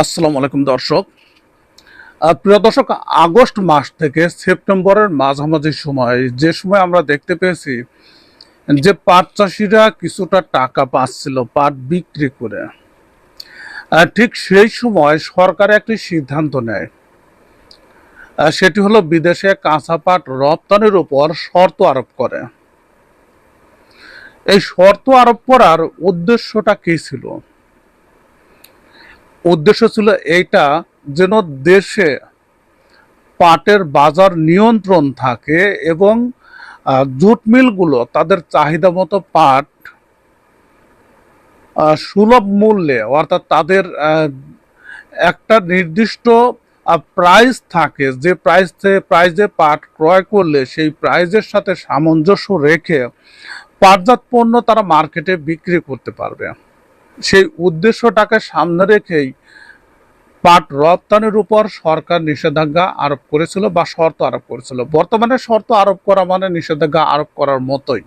আসসালামু আলাইকুম দর্শক। প্রিয় দর্শক, আগস্ট মাস থেকে সেপ্টেম্বরের মাঝামাঝি সময়, যে সময় আমরা দেখতে পেয়েছি যে পাট চাষিরা কিছুটা টাকা পাচ্ছিল পাট বিক্রি করে। ঠিক সেই সময় সরকার একটি সিদ্ধান্ত নেয়। সেটি হলো বিদেশে কাঁচা পাট রপ্তানির উপর শর্ত আরোপ করে। এই শর্ত আরোপ করার উদ্দেশ্যটা কি ছিল? উদ্দেশ্য ছিল এইটা যেন দেশে পাটের বাজার নিয়ন্ত্রণ থাকে এবং জুট মিলগুলো তাদের চাহিদা মতো পাট সুলভ মূল্যে অর্থাৎ তাদের একটা নির্দিষ্ট প্রাইস থাকে যে প্রাইসে প্রাইজে পাট ক্রয় করলে সেই প্রাইজের সাথে সামঞ্জস্য রেখে পাটজাত পণ্য তারা মার্কেটে বিক্রি করতে পারবে। সেই উদ্দেশ্যটাকে সামনে রেখেই পাট রপ্তানির উপর সরকার নিষেধাজ্ঞা আরোপ করেছিল বা শর্ত আরোপ করেছিল। বর্তমানে শর্ত আরোপ করা মানে নিষেধাজ্ঞা আরোপ করার মতোই।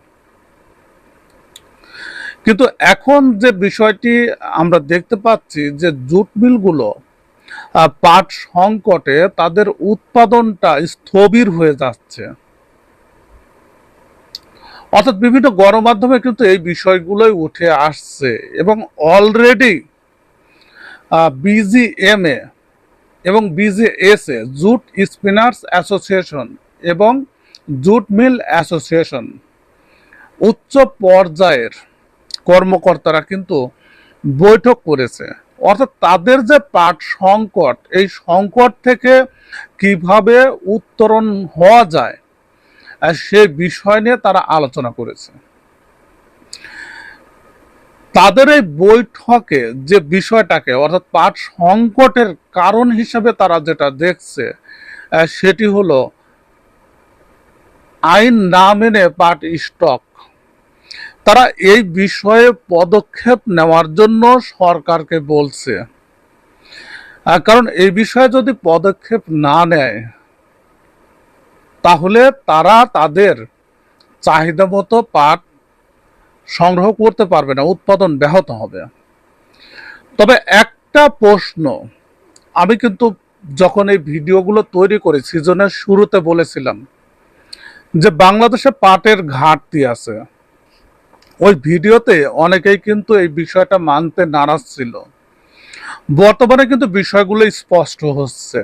কিন্তু এখন যে বিষয়টি আমরা দেখতে পাচ্ছি যে জুট মিলগুলো পাট সংকটে তাদের উৎপাদনটা স্থবির হয়ে যাচ্ছে। অর্থাৎ বিভিন্ন গণমাধ্যমে কিন্তু এই বিষয়গুলোই উঠে আসছে এবং অলরেডি বিজিএমএ এবং বিজিএসএ জুট স্পিনার্স অ্যাসোসিয়েশন এবং জুট মিল অ্যাসোসিয়েশন উচ্চ পর্যায়ের কর্মকর্তারা কিন্তু বৈঠক করেছে। অর্থাৎ তাদের যে পাট সংকট, এই সংকট থেকে কীভাবে উত্তরণ হওয়া যায় সে বিষয় নিয়ে তারা আলোচনা করেছে। তাদের এই বৈঠকে যে বিষয়টাকে, অর্থাৎ পাট সংকটের কারণ হিসেবে তারা যেটা দেখছে সেটি হলো আইন না মেনে পাট স্টক। তারা এই বিষয়ে পদক্ষেপ নেওয়ার জন্য সরকারকে বলছে। কারণ এই বিষয়ে যদি পদক্ষেপ না নেয় তাহলে তারা তাদের চাহিদা মতো পাট সংগ্রহ করতে পারবে না, উৎপাদন ব্যাহত হবে। তবে একটা প্রশ্ন, আমি কিন্তু যখন এই ভিডিওগুলো তৈরি করি, সিজনের শুরুতে বলেছিলাম যে বাংলাদেশে পাটের ঘাটতি আছে। ওই ভিডিওতে অনেকেই কিন্তু এই বিষয়টা মানতে নারাজ ছিল। বর্তমানে কিন্তু বিষয়গুলো স্পষ্ট হচ্ছে।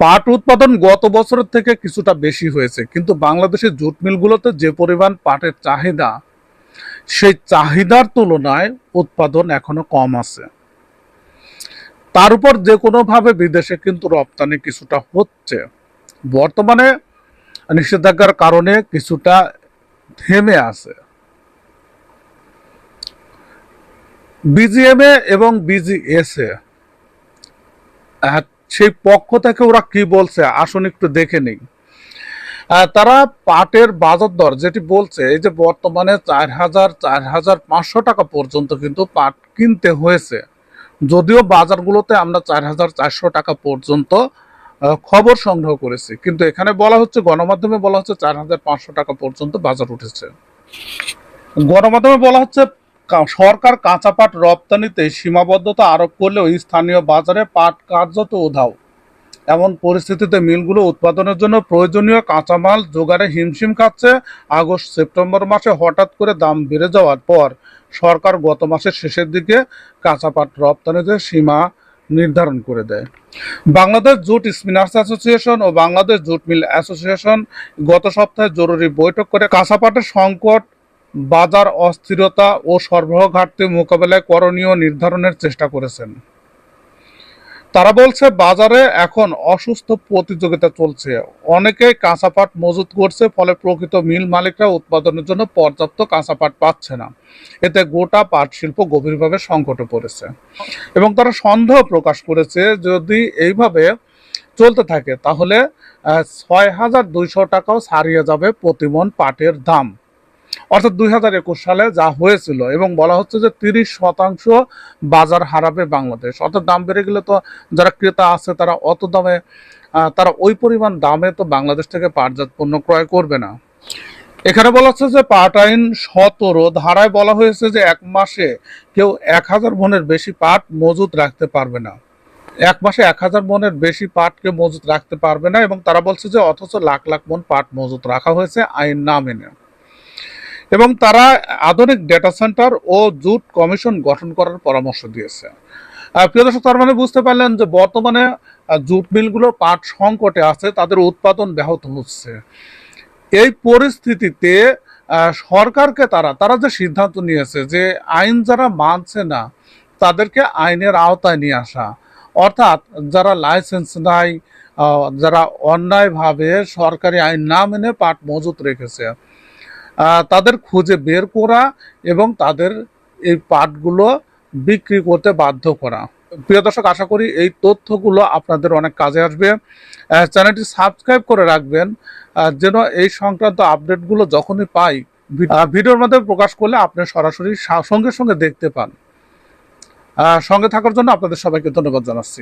পাট উৎপাদন গত বছরের থেকে কিছুটা বেশি হয়েছে, কিন্তু বাংলাদেশের জুট মিলগুলোতে যে পরিমাণ পাটের চাহিদা, সেই চাহিদার তুলনায় উৎপাদন এখনও কম আছে। তার উপর যে কোনোভাবে বিদেশে কিন্তু রপ্তানি কিছুটা হচ্ছে। বর্তমানে নিষেধাজ্ঞার কারণে কিছুটা থেমে আছে। বিজিএমএ এবং বিজিএসএ সেই পক্ষ থেকে ওরা কি বলছে, আসুন একটু দেখে নিই। তারা পাটের বাজার দর যেটি বলছে, এই যে বর্তমানে চার হাজার চার হাজার পাঁচশো টাকা পর্যন্ত কিন্তু পাট কিনতে হয়েছে। যদিও বাজারগুলোতে আমরা চার হাজার, চারশো টাকা পর্যন্ত খবর সংগ্রহ করেছি। কিন্তু এখানে বলা হচ্ছে, গণমাধ্যমে বলা হচ্ছে চার হাজার পাঁচশো টাকা পর্যন্ত বাজার উঠেছে। গণমাধ্যমে বলা হচ্ছে সরকার কাঁচা পাট রপ্তানিতে সীমাবদ্ধতা আরোপ করলেও স্থানীয় বাজারে পাট কার্যত উধাও। এমন পরিস্থিতিতে মিলগুলো উৎপাদনের জন্য প্রয়োজনীয় কাঁচামাল জোগাড়ে হিমশিম খাচ্ছে। আগস্ট সেপ্টেম্বর মাসে হঠাৎ করে দাম বেড়ে যাওয়ার পর সরকার গত মাসের শেষের দিকে কাঁচা পাট রপ্তানিতে সীমা নির্ধারণ করে দেয়। বাংলাদেশ জুট স্পিনার্স অ্যাসোসিয়েশন ও বাংলাদেশ জুট মিল অ্যাসোসিয়েশন গত সপ্তাহে জরুরি বৈঠক করে কাঁচা পাটের সংকট বাজার অস্থিরতা ও সরবরাহ ঘাটতি মোকাবেলায় করণীয় নির্ধারণের চেষ্টা করেছেন। তারা বলছে, বাজারে এখন অসুস্থ প্রতিযোগিতা চলছে। অনেকেই কাঁচা পাট মজুত করছে, ফলে প্রকৃত মিল মালিকরা উৎপাদনের জন্য পর্যাপ্ত কাঁচা পাট পাচ্ছে না। এতে গোটা পাট শিল্প গভীরভাবে সংকটে পড়েছে। এবং তারা সন্দেহ প্রকাশ করেছে, যদি এইভাবে চলতে থাকে, তাহলে ছয় হাজার দুইশো টাকাও ছাড়িয়ে যাবে প্রতিমন পাটের দাম। অর্থাৎ দুই হাজার একুশ সালে যা হয়েছিল এবং বলা হচ্ছে যে তিরিশ শতাংশ বাজার হারাবে বাংলাদেশ। অর্থাৎ দাম বেড়ে গেলে তো যারা ক্রেতা আছে তারা অত দামে তারা ওই পরিমাণ দামে তো বাংলাদেশ থেকে পাটজাত পণ্য ক্রয় করবে না। এখানে বলা হচ্ছে যে পাট আইন সতেরো ধারায় বলা হয়েছে যে এক মাসে কেউ এক হাজার মনের বেশি পাট মজুত রাখতে পারবে না। এক মাসে এক হাজার মনের বেশি পাটকে মজুত রাখতে পারবে না এবং তারা বলছে যে অথচ লাখ লাখ মন পাট মজুত রাখা হয়েছে আইন না মেনে। এবং তারা আধুনিক ডেটা সেন্টার ও জুট কমিশন গঠন করার পরামর্শ দিয়েছে। প্রিয় দর্শক, তার মানে বুঝতে পারলেন যে বর্তমানে জুট মিলগুলো পাট সংকটে আছে, তাদের উৎপাদন ব্যাহত হচ্ছে। এই পরিস্থিতিতে সরকারকে তারা তারা যে সিদ্ধান্ত নিয়েছে যে আইন যারা মানছে না, তাদেরকে আইনের আওতায় নিয়ে আসা, অর্থাৎ যারা লাইসেন্স নাই যারা অন্যায়ভাবে সরকারি আইন না মেনে পাট মজুত রেখেছে তাদের খুঁজে বের করা এবং তাদের এই পাটগুলো বিক্রি করতে বাধ্য করা। প্রিয় দর্শক, আশা করি এই তথ্যগুলো আপনাদের অনেক কাজে আসবে। চ্যানেলটি সাবস্ক্রাইব করে রাখবেন যেন এই সংক্রান্ত আপডেটগুলো যখনই পাই ভিডিওর মাধ্যমে প্রকাশ করলে আপনি সরাসরি সঙ্গে সঙ্গে দেখতে পান। সঙ্গে থাকার জন্য আপনাদের সবাইকে ধন্যবাদ জানাচ্ছি।